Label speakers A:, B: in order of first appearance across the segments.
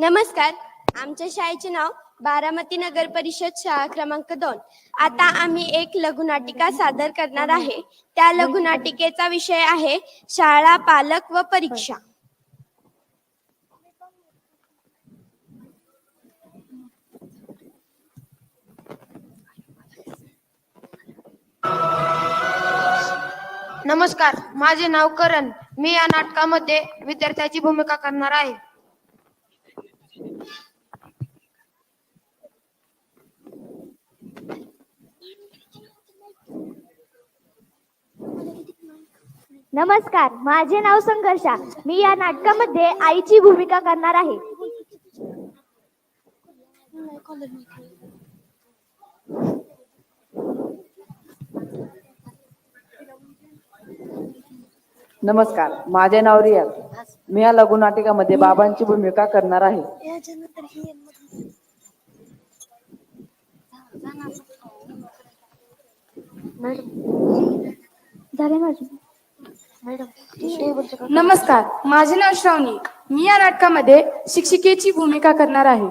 A: नमस्कार. आमच्या शाळेचे नाव बारामती नगर परिषद शाळा क्रमांक दोन. आता आम्ही एक लघुनाटिका सादर करणार आहे. त्या लघुनाटिकेचा विषय आहे शाळा पालक व परीक्षा.
B: नमस्कार. माझे नाव करण. मी या नाटकामध्ये विद्यार्थ्याची भूमिका करणार आहे.
C: नमस्कार माझे नाव संघर्षा. मी या नाटकामध्ये आईची भूमिका करणार आहे.
D: नमस्कार माझे नाव रियाज मी या लघुनाटिकामध्ये बाबांची भूमिका करणार आहे.
C: झाले माझे.
E: नमस्कार माझे नाव श्रावणी. मी या नाटकामध्ये शिक्षिकेची भूमिका करणार आहे.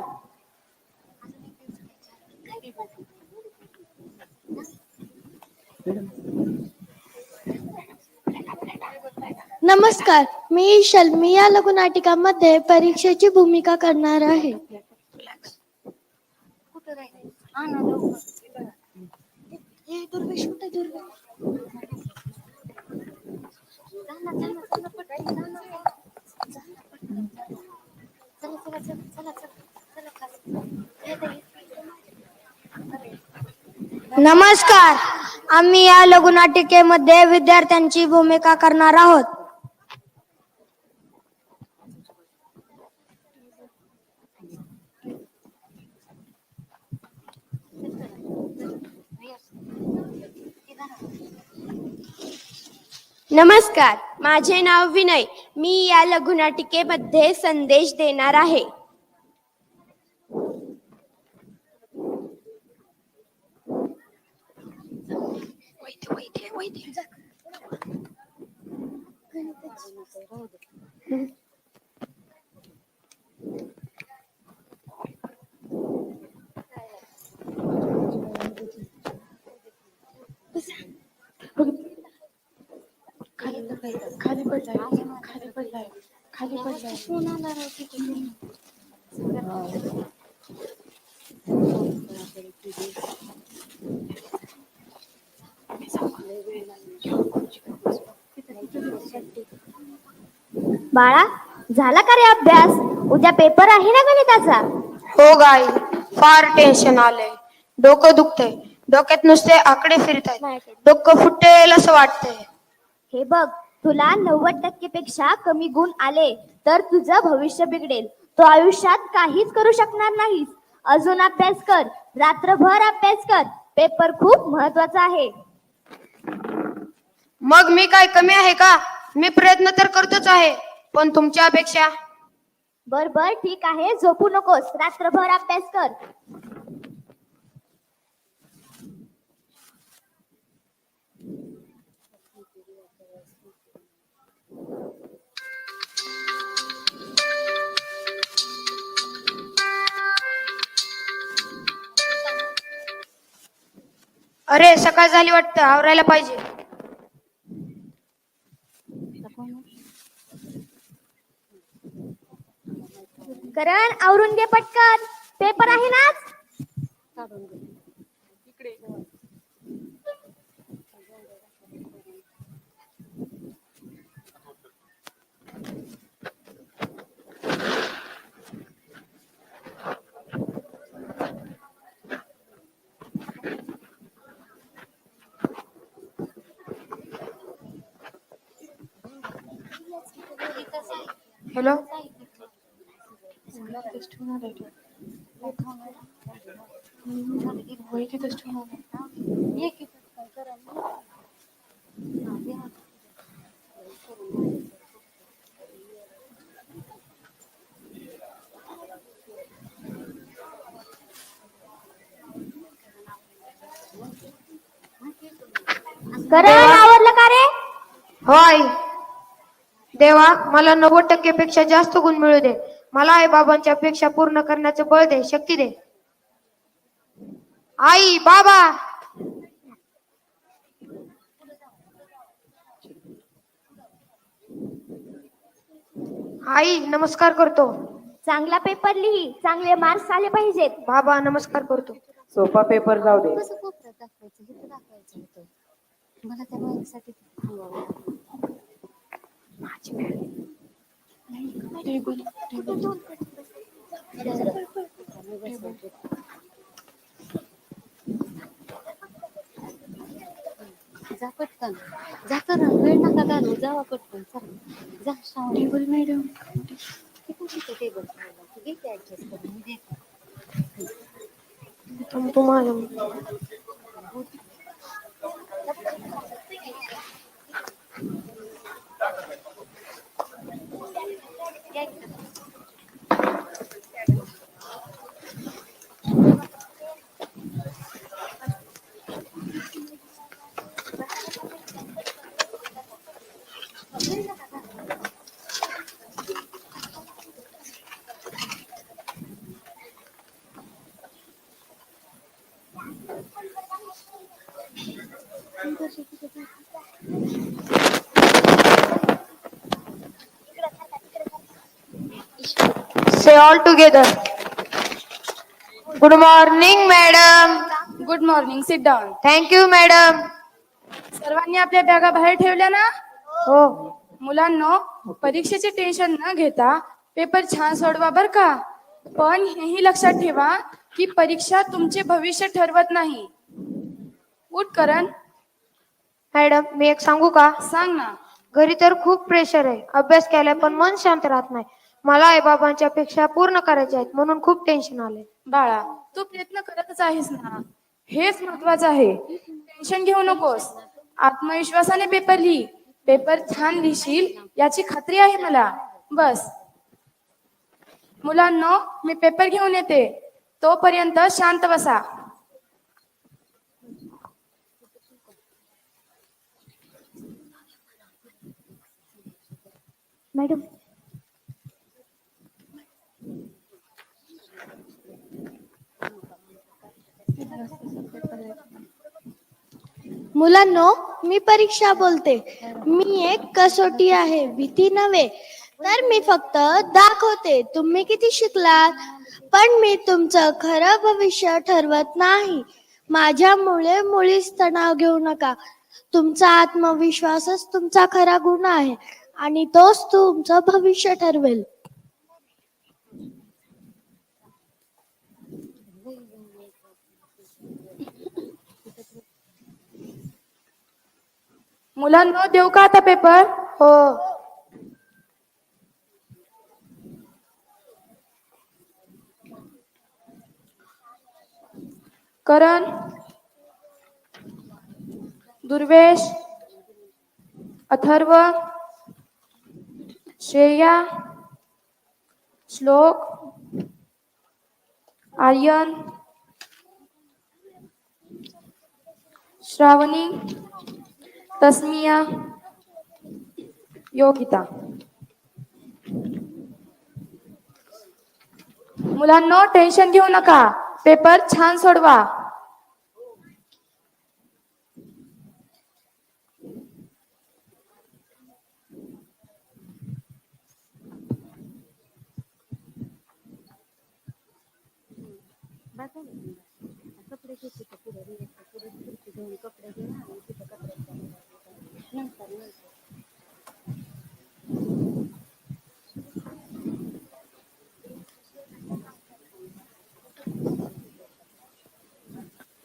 A: नमस्कार मी शल्मी या लघुनाटिकामध्ये परीक्षेची भूमिका करणार आहे. नमस्कार. आम्ही या लघुनाटिकेमध्ये विद्यार्थ्यांची भूमिका करणार आहोत. नमस्कार माझे नाव विनय. मी या लघुनाटिकेमध्ये संदेश देणार आहे.
E: खाली पडलाय खाली पडलाय खाली पडलाय
C: बाळा झाला का रे अभ्यास? उद्या पेपर आहे ना गणिताचा?
B: हो गाई फार टेन्शन आलंय. डोकं दुखतंय. डोक्यात नुसते आकडे फिरत आहेत डोकं फुटेल असं वाटतंय.
C: हे बघ तुला नव्वद टक्केपेक्षा कमी गुण आले तर तुझं भविष्य बिघडेल. तो आयुष्यात काहीच करू शकणार नाहीस. अजून अभ्यास कर. रात्रभर अभ्यास कर. पेपर खूप महत्त्वाचा आहे.
B: मग मी काय कमी आहे का? मी प्रयत्न तर करतोच आहे पण तुमच्या अपेक्षा?
C: बर बर ठीक आहे. झोपू नकोस. रात्रभर अभ्यास कर.
B: अरे सकाळ झाली वाटतं. आवरायला पाहिजे.
C: करण आवरून घे पटकन. पेपर आहे ना आज?
B: हॅलो।
C: करण आवडलं का रे
B: हो आई देवा मला नव्वद टक्केपेक्षा जास्त गुण मिळू दे. मला आई बाबांची अपेक्षा पूर्ण करण्याचे बळ दे शक्ती दे. आई बाबा! आई नमस्कार करतो.
C: चांगला पेपर लिही चांगले मार्क्स आले पाहिजेत.
B: बाबा नमस्कार करतो.
D: सोपा पेपर जाऊ दे.
F: कसं कोपऱ्यात दाखवायचं इथं दाखवायचं होतं. मला त्या थांबावं लागलं. जा पटकन जा कर वेळ नका घालू जावा पटकन चला जा श्रावणी टेबल मॅडम टेबल घे ते ऍडजस्ट करून मी देते.
B: Say all together. Good morning, madam.
E: Good morning sit down
B: Thank you, madam.
E: सर्वांनी आपल्या बॅगा बाहेर ठेवल्या ना
B: हो
E: मुलांनो परीक्षेचे टेन्शन न घेता पेपर छान सोडवा बर का पण हेही लक्षात ठेवा की परीक्षा तुमचे भविष्य ठरवत नाही उठ करण
B: मॅडम मी एक सांगू का?
E: सांग ना.
B: घरी तर खूप प्रेशर आहे. अभ्यास केलाय पण मन शांत राहत नाही. मला आई बाबांच्या अपेक्षा पूर्ण करायच्या आहेत म्हणून खूप टेन्शन आले
E: बाळा तू प्रयत्न करतच आहेस ना. हेच महत्वाचं आहे. टेन्शन घेऊ नकोस. आत्मविश्वासाने पेपर लिही. पेपर छान लिहिशील याची खात्री आहे मला. बस. मुलांनो मी पेपर घेऊन येते. तोपर्यंत शांत बसा.
C: मॅडम.
G: मुलांनो मी परीक्षा बोलते. मी एक कसोटी आहे भीती नव्हे. तर मी फक्त दाखवते. तुम्ही किती शिकलात? पण मी तुमचं खरं भविष्य ठरवत नाही. माझ्यामुळे मुळीच तणाव घेऊ नका. तुमचा आत्मविश्वासच तुमचा खरा गुण आहे. आणि तोच तुमचं भविष्य ठरवेल.
E: मुलांनो देऊ का आता पेपर?
B: हो.
E: करण दुर्वेश अथर्व श्रेया श्लोक आर्यन श्रावणी तस्मिया योगिता. मुलांनो टेन्शन घेऊ नका. पेपर छान सोडवा.
F: कपडे घेते तर पुढे रियाच्या पुढे खुर्ची घेऊन कपडे घेऊन आणि तिथं कपड्याच्या नंतर नंतर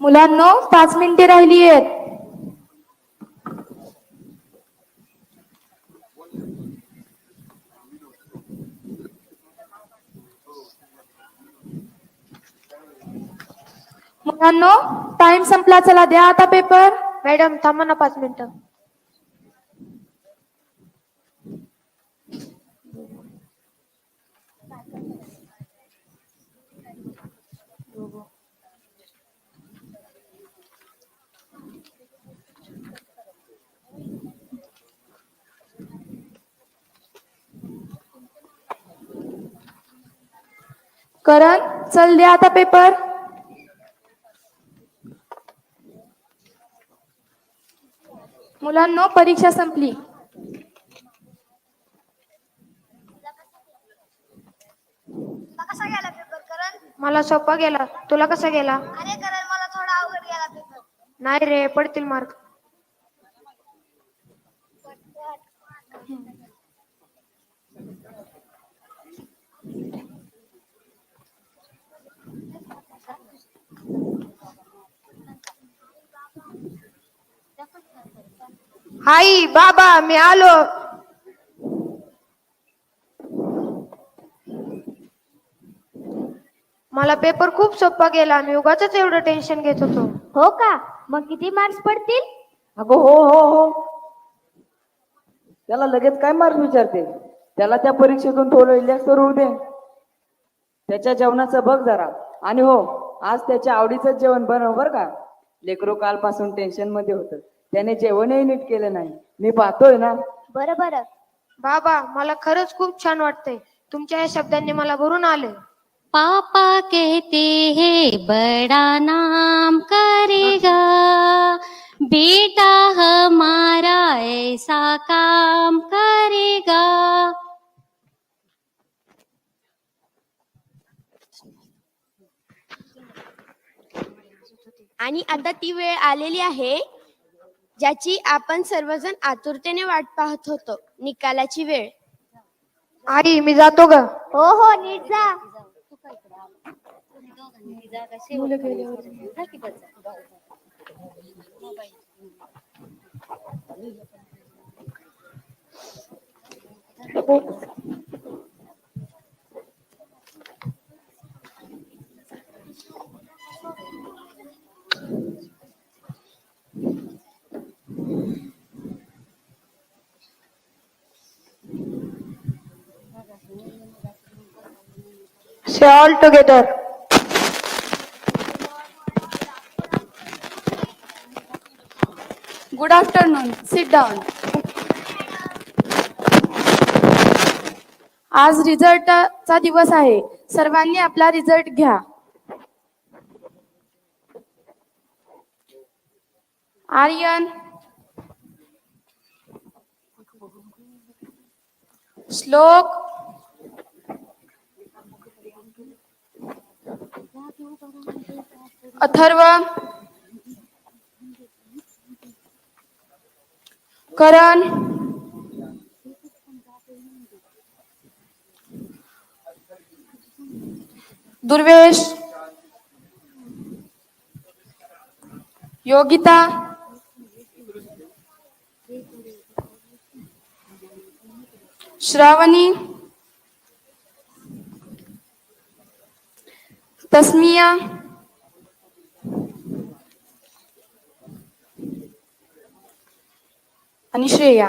E: मुलांनो पाच मिनिटे राहिली आहेत. मित्रांनो टाइम संपला. चला द्या आता पेपर
B: मॅडम थांबा ना पाच मिनिटं.
E: करण चल द्या आता पेपर मुलांनो परीक्षा संपली.
C: कसा गेला पेपर करण?
B: मला सोपा गेला. तुला कसा गेला?
C: अरे मला थोडा अवघड गेला पेपर
B: नाही रे पडतील मार्क आई बाबा मी आलो. मला पेपर खूप सोपा गेला. मी उगाच एवढं टेन्शन घेत होतो.
C: हो का? मग किती मार्क्स पडतील?
D: अगं हो हो हो. त्याला लगेच काय मार्क विचारते? त्याला त्या परीक्षेतून थोडं रिलॅक्स करू दे. त्याच्या जेवणाचं बघ जरा. आणि हो आज त्याच्या आवडीचं जेवण बनव बरं का. लेकरो कालपासून टेन्शनमध्ये होतं. त्याने जेवणही नीट केलं नाही. मी पाहतोय ना.
C: बरं बरं.
B: बाबा मला खरंच खूप छान वाटतंय. तुमच्या या शब्दांनी मला भरून आले
H: पापा कहते हैं बड़ा नाम करेगा। बेटा हमारा ऐसा काम करेगा।
A: आणि आता ती वेळ आलेली आहे. ज्याची आपण सर्वजण आतुरतेने वाट पाहत होतो. निकालाची वेळ.
B: आई मी जातो ग
C: हो हो नीट जा.
B: Say together. Good
E: good afternoon down. आज रिझल्टचा दिवस आहे. सर्वांनी आपला रिझल्ट घ्या. आर्यन. श्लोक. अथर्व करण दुर्वेश योगिता श्रावणी तस्मिया आणि श्रेया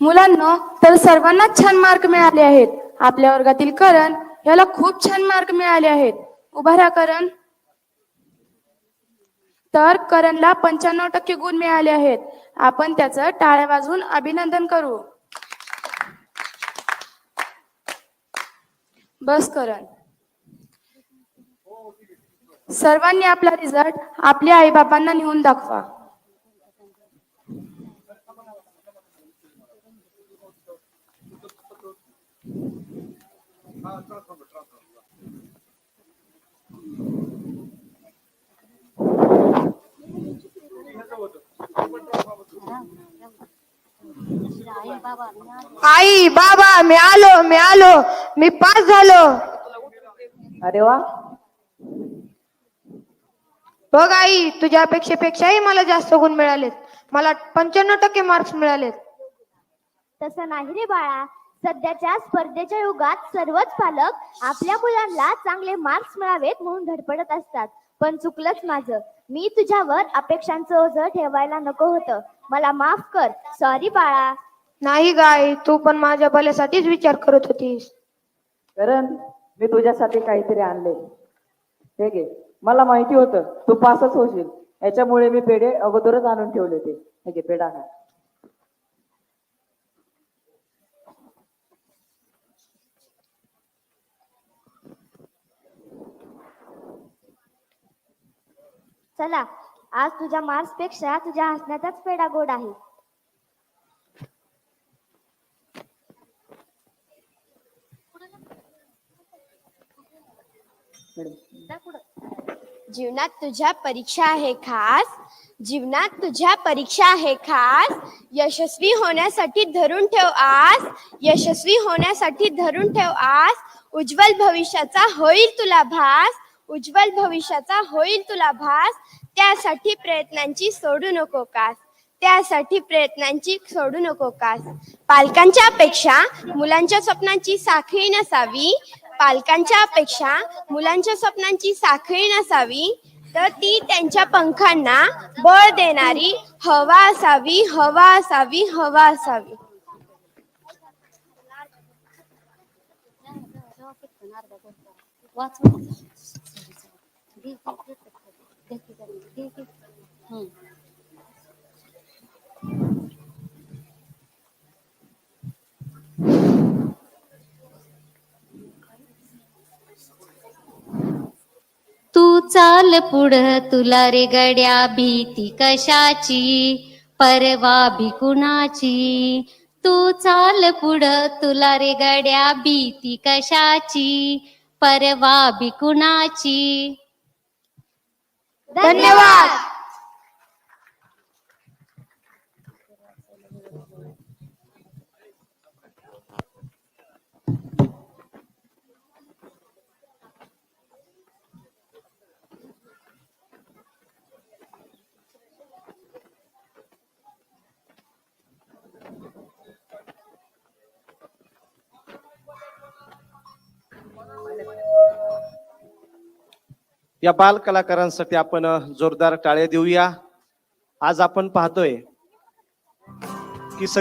E: मुलांना तर सर्वांनाच छान मार्क मिळाले आहेत. आपल्या वर्गातील करण याला खूप छान मार्क मिळाले आहेत. उभा राहा करण. तर करणला पंच्याण्णव टक्के गुण मिळाले आहेत. आपण त्याचं टाळ्या वाजवून अभिनंदन करू. बस करण. सर्वांनी आपला रिझल्ट आपल्या आईबापांना नेऊन दाखवा.
B: आई बाबा मी आलो मी आलो. मी पास झालो.
D: अरे वा.
B: बघ आई तुझ्या अपेक्षेपेक्षाही मला जास्त गुण मिळालेत. मला पंच्याण्णव टक्के मार्क्स मिळालेत.
C: तसं नाही रे बाळा. सध्याच्या स्पर्धेच्या युगात सर्वच पालक आपल्या मुलांना चांगले मार्क्स मिळावेत म्हणून धडपडत असतात. पण चुकलंच माझं. मी तुझ्यावर अपेक्षांचं ओझं ठेवायला नको होतं. मला माफ कर. सॉरी बाळा.
B: नाही गाय तू पण माझ्या भल्यासाठीच विचार करत होतीस.
D: कारण मी तुझ्यासाठी काहीतरी आणले. हे घे. मला माहिती होतं तू पासच होशील. याच्यामुळे मी पेढे अगोदरच आणून ठेवले ते हे घे पेढा ना
C: चला आज तुझ्या मार्क्सपेक्षा तुझ्या हसण्याचाच पेढा गोड आहे.
A: जीवनात तुझ्या परीक्षा आहे खास. जीवनात तुझ्या परीक्षा आहे खास. यशस्वी होण्यासाठी धरून ठेव आस. यशस्वी होण्यासाठी धरून ठेव आस. उज्ज्वल भविष्याचा होईल तुला भास. उज्ज्वल भविष्याचा होईल तुला भास. त्यासाठी प्रयत्नांची सोडू नको कास. त्यासाठी प्रयत्नांची सोडू नको कास. पालकांच्या अपेक्षा मुलांच्या स्वप्नांची साखळी नसावी. पालकांच्या अपेक्षा मुलांच्या स्वप्नांची साखळी नसावी तर ती त्यांच्या पंखांना बळ देणारी हवा असावी हवा असावी हवा असावी.
H: वाच घे, घे, घे, घे, घे, घे, घे. हम्म. तू चाल पुढं तुला रे गड्या भीती कशाची? परवा भी कुणाची? तू चाल पुढं तुला रे गड्या भीती कशाची? परवा भी कुणाची?
A: धन्यवाद!
I: या बाल कलाकारांसाठी आपण जोरदार टाळे देऊया. आज आपण पाहतोय की सग